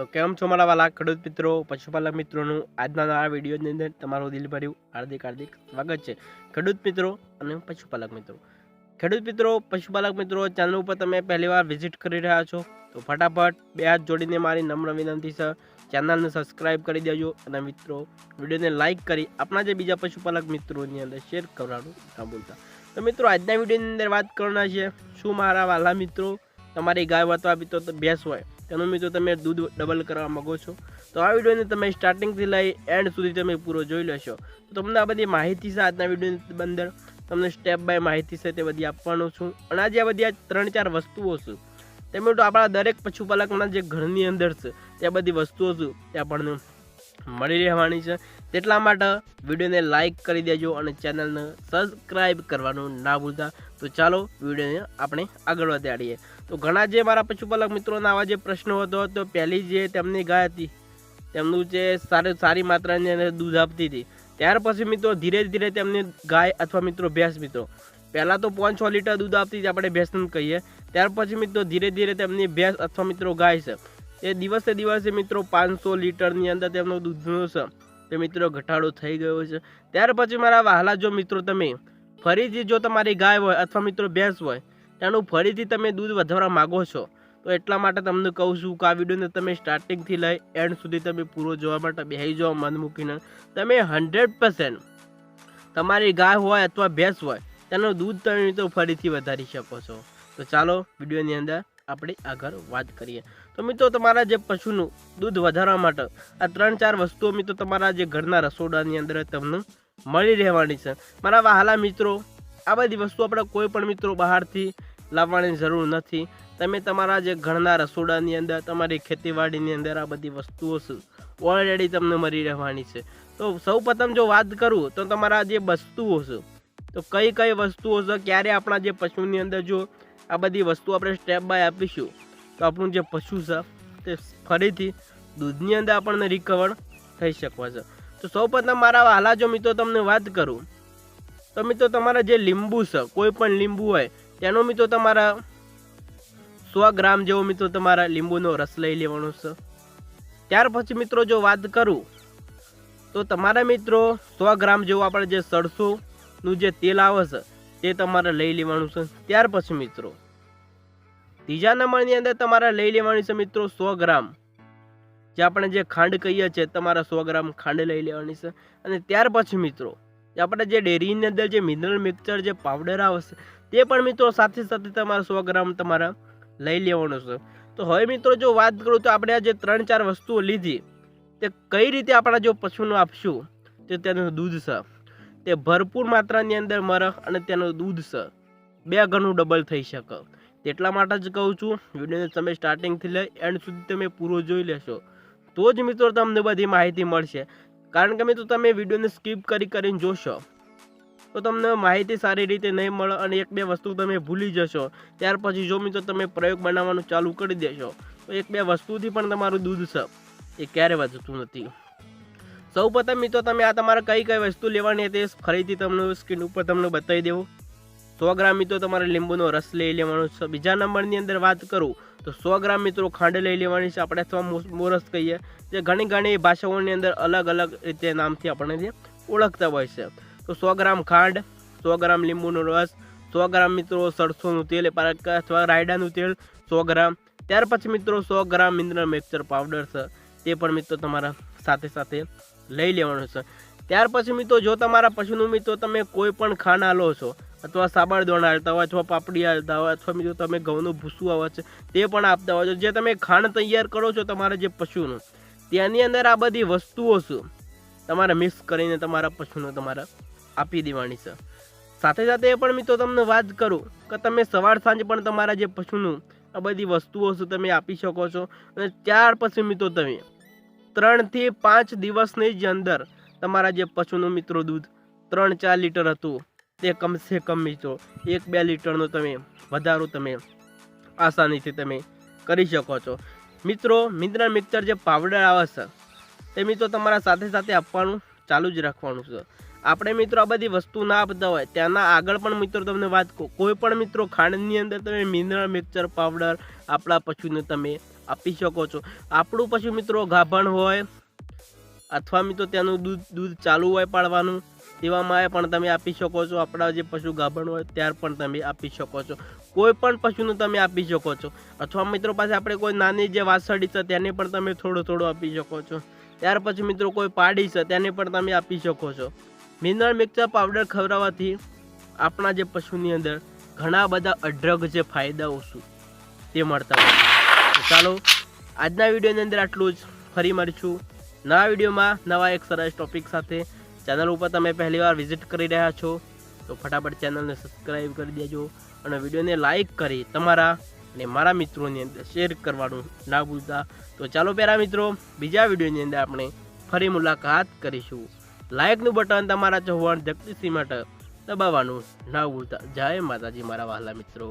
તો કેમ છો મારા વાલા ખેડૂત મિત્રો, પશુપાલક મિત્રોનું? આજના નવા વિડીયોની અંદર તમારું દિલભર્યું હાર્દિક હાર્દિક સ્વાગત છે. ખેડૂત મિત્રો અને પશુપાલક મિત્રો. ખેડૂત મિત્રો, પશુપાલક મિત્રો ચેનલ ઉપર તમે પહેલીવાર વિઝિટ કરી રહ્યા છો, તો ફટાફટ બે હાથ જોડીને મારી નમ્ર વિનંતી છે. ચેનલને સબસ્ક્રાઈબ કરી દેજો અને મિત્રો, વિડીયોને લાઇક કરી આપણા જે બીજા પશુપાલક મિત્રોની અંદર શેર કરવાનું ના ભૂલતા. તો મિત્રો, આજના વિડીયોની અંદર વાત કરવાના છે, શું મારા વાલા મિત્રો, તમારી ગાય અથવા તો ભેંસ હોય? તેનું મિત્રો, તમે દૂધ ડબલ કરવા માંગો છો, તો આ વિડીયોને તમે સ્ટાર્ટિંગથી લઈ એન્ડ સુધી તમે પૂરો જોઈ લેશો. તો તમને આ બધી માહિતી છે આજના વિડીયોની અંદર. તમને સ્ટેપ બાય માહિતી છે તે બધી આપવાનું છું. અને આજે આ બધી આ ત્રણ ચાર વસ્તુઓ છે. તે મિત્રો, આપણા દરેક પશુપાલકના જે ઘરની અંદર છે, તે બધી વસ્તુઓ છે તે આપણને મળી રહેવાની છે. તેટલા માટે વિડીયોને લાઇક કરી દેજો અને ચેનલને સબસ્ક્રાઈબ કરવાનું ના ભૂલતા. તો ચાલો વિડીયોને આપણે આગળ વધારીએ. તો ઘણા જે મારા પશુપાલક મિત્રોના આવા જે પ્રશ્નો હતો, તો પહેલી જે તેમની ગાય હતી, તેમનું જે સારી સારી માત્રાની દૂધ આપતી હતી. ત્યાર પછી મિત્રો ધીરે ધીરે તેમની ગાય અથવા મિત્રો ભેંસ મિત્રો. પહેલાં તો પાંચ, છ લીટર દૂધ આપતી હતી, આપણે ભેંસને કહીએ. ત્યાર પછી મિત્રો ધીરે ધીરે તેમની ભેંસ અથવા મિત્રો ગાય છે. એ દિવસે દિવસે મિત્રો પાંચસો લીટરની અંદર તેમનો દૂધનો છે તે મિત્રો ઘટાડો થઈ ગયો છે. ત્યાર પછી મારા વહાલા જો મિત્રો તમે ફરીથી જો તમારી ગાય હોય અથવા મિત્રો ભેંસ હોય તેનું ફરીથી તમે દૂધ વધારવા માગો છો, તો એટલા માટે તમને કહું છું કે આ વિડીયોને તમે સ્ટાર્ટિંગથી લઈ એન્ડ સુધી તમે પૂરો જોવા માટે બેસી જાઓ મન મૂકીને. તમે હંડ્રેડ પર્સન્ટ તમારી ગાય હોય અથવા ભેંસ હોય, તેનું દૂધ તમે મિત્રો ફરીથી વધારી શકો છો. તો ચાલો વિડીયોની અંદર આપણે આગળ વાત કરીએ. તો મિત્રો, તમારા જે પશુનું દૂધ વધારવા માટે આ ત્રણ ચાર વસ્તુઓ મિત્રો તમારા જે ઘરના રસોડાની અંદર તમને મળી રહેવાની છે. મારા વહાલા મિત્રો, આ બધી વસ્તુ આપણે કોઈ પણ મિત્રો બહારથી લાવવાની જરૂર નથી. તમે તમારા જે ઘરના રસોડાની અંદર, તમારી ખેતીવાડીની અંદર આ બધી વસ્તુઓ ઓલરેડી તમને મળી રહેવાની છે. તો સૌ જો વાત કરું, તો તમારા જે વસ્તુઓ છે, તો કઈ કઈ વસ્તુઓ છે, ક્યારે આપણા જે પશુની અંદર જો આ બધી વસ્તુ આપણે સ્ટેપ બાય આપીશું? તો આપણું જે પશુ છે, તે ફરીથી દૂધની અંદર આપણને રિકવર થઈ શકે છે. તો સૌ પ્રથમ મારા હાલા જો મિત્રો, તમને વાત કરું. તો મિત્રો, તમારા જે લીંબુ છે, કોઈ પણ લીંબુ હોય, તેનો મિત્રો તમારા સો ગ્રામ જેવો મિત્રો તમારા લીંબુનો રસ લઈ લેવાનો છે. ત્યાર પછી મિત્રો, જો વાત કરું, તો તમારા મિત્રો સો ગ્રામ જેવું આપણે જે સરસોનું જે તેલ આવે છે, તે તમારે લઈ લેવાનું છે. ત્યાર પછી મિત્રો ત્રીજા નંબરની અંદર તમારે લઈ લેવાની છે મિત્રો સો ગ્રામ. જે આપણે જે ખાંડ કહીએ છીએ, તમારા સો ગ્રામ ખાંડ લઈ લેવાની છે. અને ત્યાર પછી મિત્રો આપણે જે ડેરીની અંદર જે મિનરલ મિક્સચર જે પાવડર આવશે તે પણ મિત્રો સાથે સાથે તમારે સો ગ્રામ તમારા લઈ લેવાનો છે. તો હવે મિત્રો જો વાત કરું તો આપણે આ જે ત્રણ ચાર વસ્તુઓ લીધી, તે કઈ રીતે આપણા જો પશુને આપશું, તે તેનું દૂધ છે. તે ભરપૂર માત્રાની અંદર મરખ અને તેનું દૂધ છે. બે ગણું ડબલ થઈ શકે. તેટલા માટે જ કહું છું, વિડીયોને તમે સ્ટાર્ટિંગથી લઈ એન્ડ સુધી તમે પૂરો જોઈ લેશો. તો જ મિત્રો તમને બધી માહિતી મળશે. કારણ કે મિત્રો તમે વિડીયોને સ્કીપ કરી કરીને જોશો, તો તમને માહિતી સારી રીતે નહીં મળે અને એક બે વસ્તુ તમે ભૂલી જશો. ત્યાર પછી જો મિત્રો તમે પ્રયોગ બનાવવાનું ચાલુ કરી દેશો, તો એક બે વસ્તુથી પણ તમારું દૂધ છે એ ક્યારે વધતું નથી. સૌ પ્રથમ મિત્રો તમે આ તમારે કઈ કઈ વસ્તુ લેવાની હતી ફરીથી તમને સ્ક્રીન ઉપર તમને બતાવી દેવું. સો ગ્રામ મિત્રો તમારે લીંબુનો રસ લઈ લેવાનો છે. બીજા નંબરની અંદર વાત કરું, તો સો ગ્રામ મિત્રો ખાંડ લઈ લેવાની છે. આપણે અથવા મોરસ કહીએ, જે ઘણી ઘણી ભાષાઓની અંદર અલગ અલગ રીતે નામથી આપણને જે ઓળખતા હોય છે. તો સો ગ્રામ ખાંડ, સો ગ્રામ લીંબુનો રસ, સો ગ્રામ મિત્રો સરસોનું તેલ અથવા રાયડાનું તેલ, સો ગ્રામ. ત્યાર પછી મિત્રો સો ગ્રામ મિનરલ મિક્સચર પાવડર છે. તે પણ મિત્રો તમારા સાથે સાથે લઈ લેવાનું છે. ત્યાર પછી મિત્રો જો તમારા પશુનું મિત્રો તમે કોઈ પણ ખાના લો છો અથવા સાબળ દોણા હાલતા હોય, અથવા પાપડી હાલતા હોય, અથવા મિત્રો તમે ઘઉંનું ભૂસું આવે છે, તે પણ આપતા હોય છો. જે તમે ખાંડ તૈયાર કરો છો તમારા જે પશુનું તેની અંદર આ બધી વસ્તુઓ છે તમારે મિક્સ કરીને તમારા પશુને તમારે આપી દેવાની છે. સાથે સાથે એ પણ મિત્રો તમને વાત કરું કે તમે સવાર સાંજ પણ તમારા જે પશુનું આ બધી વસ્તુઓ છે તમે આપી શકો છો? અને ત્યાર પછી મિત્રો તમે ત્રણથી પાંચ દિવસની જ અંદર તમારા જે પશુનું મિત્રો દૂધ ત્રણ ચાર લીટર હતું તે કમસે કમ મિત્રો એક બે લીટરનો તમે વધારો તમે આસાનીથી તમે કરી શકો છો. મિત્રો મિનરલ મિક્સર જે પાવડર આવે છે, તે મિત્રો તમારા સાથે સાથે આપવાનું ચાલુ જ રાખવાનું છે. આપણે મિત્રો આ બધી વસ્તુ ના આપતા હોય, ત્યાંના આગળ પણ મિત્રો તમને વાત કોઈ પણ મિત્રો ખાંડની અંદર તમે મિનરલ મિક્સર પાવડર આપણા પશુને તમે આપી શકો છો. આપણું પશુ મિત્રો ગાભણ હોય, અથવા મિત્રો ત્યાંનું દૂધ દૂધ ચાલુ હોય પાડવાનું તેવામાં પણ તમે આપી શકો છો. આપણા જે પશુ ગાભણ હોય, ત્યાર પણ તમે આપી શકો છો. કોઈ પણ પશુનું તમે આપી શકો છો. અથવા મિત્રો પાસે આપણે કોઈ નાની જે વાસળી છે, તેને પણ તમે થોડું થોડું આપી શકો છો. ત્યાર પછી મિત્રો કોઈ પાડી છે, તેને પણ તમે આપી શકો છો. મિનરલ મિક્સર પાવડર ખવડાવવાથી આપણા જે પશુની અંદર ઘણા બધા અઢળક જે ફાયદાઓ શું તે મળતા હોય ચાલો, આજના વિડીયોની અંદર આટલું જ. ફરી મળીશું નવા વિડીયોમાં નવા એક સરસ ટોપિક સાથે. ચેનલ ઉપર તમે પહેલીવાર વિઝિટ કરી રહ્યા છો, તો ફટાફટ ચેનલને સબસ્ક્રાઈબ કરી દેજો અને વિડીયોને લાઇક કરી તમારા અને મારા મિત્રોની અંદર શેર કરવાનું ના ભૂલતા. તો ચાલો પહેલા મિત્રો, બીજા વિડીયોની અંદર આપણે ફરી મુલાકાત કરીશું. લાઇકનું બટન તમારા ચૌહાણ જગદીશસિંહ માટે દબાવવાનું ના ભૂલતા. જય માતાજી, મારા વહાલા મિત્રો.